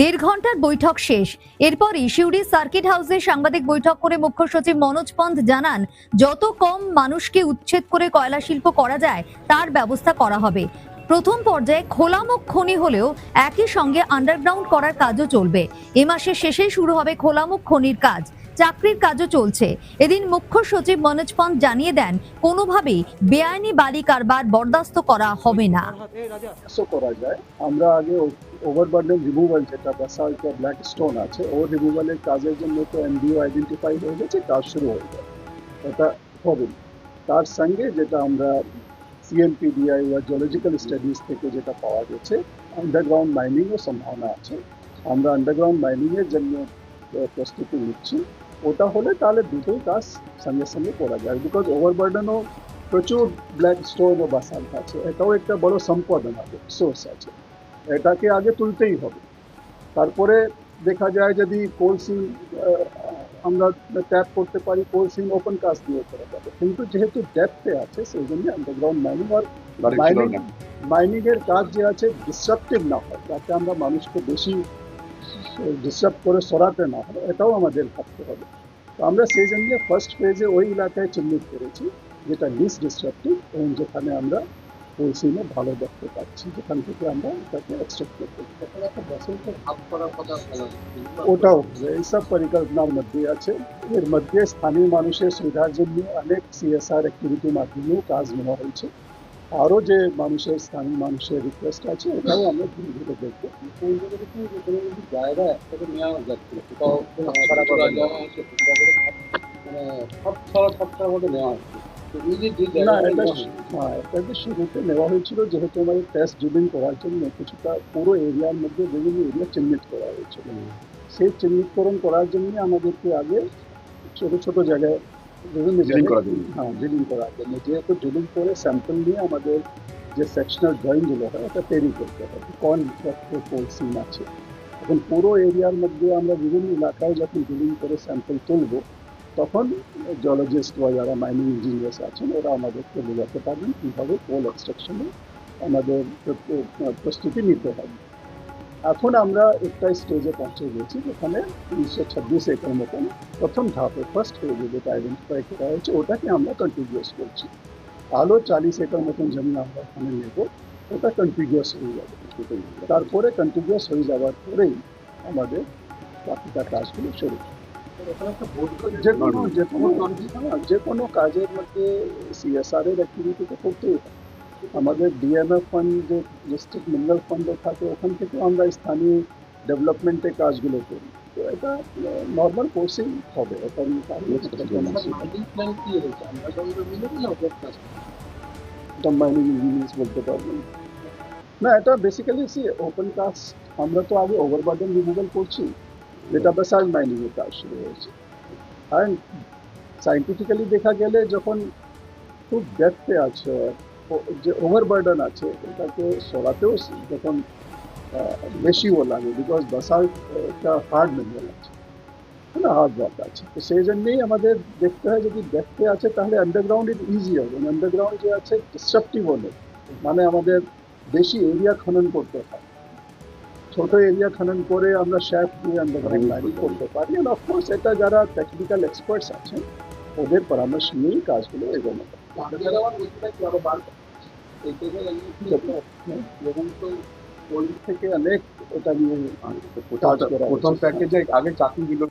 দেড় ঘণ্টার বৈঠক শেষ। এরপরই সিউড়ি সার্কিট হাউসে সাংবাদিক বৈঠক করে মুখ্য সচিব মনোজ পন্থ জানান, যত কম মানুষকে উচ্ছেদ করে কয়লা শিল্প করা যায়, তার ব্যবস্থা করা হবে। প্রথম পর্যায়ে খোলামুখ খনি হলেও একই সঙ্গে আন্ডারগ্রাউন্ড করার কাজও চলবে। এ মাসের শেষেই শুরু হবে খোলামুখ খনির কাজ। চাকরির কাজও চলছে। এদিন মুখ্য সচিব মনোজ পন্থ জানিয়ে দেন, কোনোভাবেই বেআইনি বালি কারবার বরদাস্ত করা হবে না। আমরা আগে ওভারবার্ডেন রিমুভাল যেটা বাসাল্ট ব্ল্যাক স্টোন আছে, ও রিমুভালের কাজের জন্য তো এনডিও আইডেন্টিফাই হয়ে গেছে, কাজ শুরু হয়ে যায় এটা হবে। তার সঙ্গে যেটা আমরা সিএনপিডিআই বা জিওলজিক্যাল স্টাডিজ থেকে যেটা পাওয়া গেছে আন্ডারগ্রাউন্ড মাইনিংও সম্ভাবনা আছে। আমরা আন্ডারগ্রাউন্ড মাইনিংয়ের জন্য প্রস্তুতি নিচ্ছি। ওটা হলে তাহলে দুটোই কাজ সঙ্গে সঙ্গে করা যায়। বিকজ ওভারবার্ডেনও প্রচুর ব্ল্যাক স্টোন ও বাসাল্ট আছে। এটাও একটা বড় সম্পদ আমাদের সোর্স আছে। এটাকে আগে তুলতেই হবে। তারপরে দেখা যায় যদি কোল সিম আমরা ট্যাপ করতে পারি কোল সিম ওপেন কাজ দিয়ে করা যাবে। কিন্তু যেহেতু ডেপথে আছে সেই জন্য আন্ডারগ্রাউন্ড মাইনিং আর মাইনিং মাইনিং এর কাজ যে আছে ডিসরাপটিভ না হয় যাতে আমরা মানুষকে বেশি ডিস্টার্ব করে সরাতে না হয় এটাও আমাদের ভাবতে হবে। তো আমরা সেই জন্য ফার্স্ট ফেজে ওই এলাকায় চিহ্নিত করেছি যেটা লিস ডিস্ট্রাকটিভ এবং যেখানে আমরা পরিসীমে ভালো দেখতে পাচ্ছি যেখান থেকে আমরা এটাকে এক্সট্রাক্ট করতে। ওটাও। এইসব পরিকল্পনার মধ্যে আছে এর মধ্যে স্থানীয় মানুষের সুবিধার জন্য অনেক সিএসআর অ্যাক্টিভিটির মাধ্যমেও কাজ নেওয়া হয়েছে আরও যে মানুষের স্থানীয় মানুষের রিকোয়েস্ট আছে এটাও আমরা ধীরে ধীরে দেখব জায়গা একসাথে নেওয়া যাচ্ছে মানে সব ছড়া সবটার মধ্যে নেওয়া হচ্ছে না এটা হ্যাঁ এটাকে শুরুতে নেওয়া হয়েছিল যেহেতু আমাদের টেস্ট ড্রিলিং করার জন্য কিছুটা পুরো এরিয়ার মধ্যে বিভিন্ন এরিয়া চিহ্নিত করা হয়েছিল। সেই চিহ্নিতকরণ করার জন্য আমাদেরকে আগে ছোট ছোট জায়গায় বিভিন্ন হ্যাঁ ড্রিলিং করার জন্য। যেহেতু ড্রিলিং করে স্যাম্পল নিয়ে আমাদের যে সেকশনাল ড্রয়িংগুলো হয় ওটা তৈরি করতে হবে। কোন সিম আছে। এখন পুরো এরিয়ার মধ্যে আমরা বিভিন্ন এলাকায় যখন ড্রিলিং করে স্যাম্পল তুলবো তখন জিওলজিস্ট বা যারা মাইনিং ইঞ্জিনিয়ার্স আছেন, ওরা আমাদেরকে বোঝাতে পারবেন কীভাবে কোল এক্সট্রাকশনে আমাদের প্র- প্রস্তুতি নিতে হবে এখন আমরা একটা স্টেজে পৌঁছে গেছি যেখানে উনিশশো ছাব্বিশ একর মতন প্রথম ধাপে ফার্স্ট ফেজে যেটা আইডেন্টিফাই করা হয়েছে, ওটাকে আমরা কন্টিনিউয়াস করছি। আরও চালিশ একর মতন জমি আমরা ওখানে নেব, ওটা কন্টিনিউয়াস হয়ে যাবে। তারপরে কন্টিনিউয়াস হয়ে যাওয়ার পরেই আমাদের বাকিটা কাজগুলো শুরু ওখানে একটা বোর্ড করে যে কোনো যে কোনো হ্যাঁ, যে কোনো কাজের মধ্যে সিএসআর এর অ্যাক্টিভিটি তো করতেই হয় আমাদের ডিএমএফ ফান্ড যে ডিস্ট্রিক্ট মিনারেল ফান্ডে থাকে ওখান থেকে আমরা স্থানীয় ডেভেলপমেন্টের কাজগুলো করি তো এটা নর্মাল কোর্সেই হবে এটা নিয়ে কাজ মাইনিং প্ল্যান কি রয়েছে আমরা সঙ্গে মিলে না ওপর কাজ মাইনিং ইঞ্জিনিয়ার্স বলতে পারবেন না এটা বেসিক্যালি সি ওপেন কাস্ট আমরা তো আগে ওভারবার্ডেন রিমুভাল করছি যেটা বেসাল্ট মাইনিং এর কাজ শুরু হয়েছে। আর সাইন্টিফিক্যালি দেখা গেলে যখন খুব ডেপথে আছে যে ওভারবার্ডেন আছে, এটাকে সরাতেও যখন বেশিও লাগে বিকজ বাসাল্ট একটা হার্ড মিনারেল আছে। না হার্ড রক আছে। তো সেই জন্যেই আমাদের দেখতে হয়, যদি দেখতে আছে, তাহলে আন্ডারগ্রাউন্ড ইজ ইজি হবে আন্ডারগ্রাউন্ড যে আছে ডিস্ট্রাকটিভ হলে। মানে আমাদের বেশি এরিয়া খনন করতে হয়। ছোট এরিয়া খনন করে আমরা শ্যাফ দিয়ে আন্ডারগ্রাউন্ড লাইন করতে পারি আর অফকোর্স এটা যারা টেকনিক্যাল এক্সপার্টস আছেন ওদের পরামর্শ নিয়েই কাজগুলো এগোনো হয়। আমাদের আবার বলতে কি আরও বার এই থেকে যেমন তো ওই থেকে অনেক এটা নিয়ে কাজ করা প্রথম হয়েছে। প্যাকেজে আগে চাকরিগুলো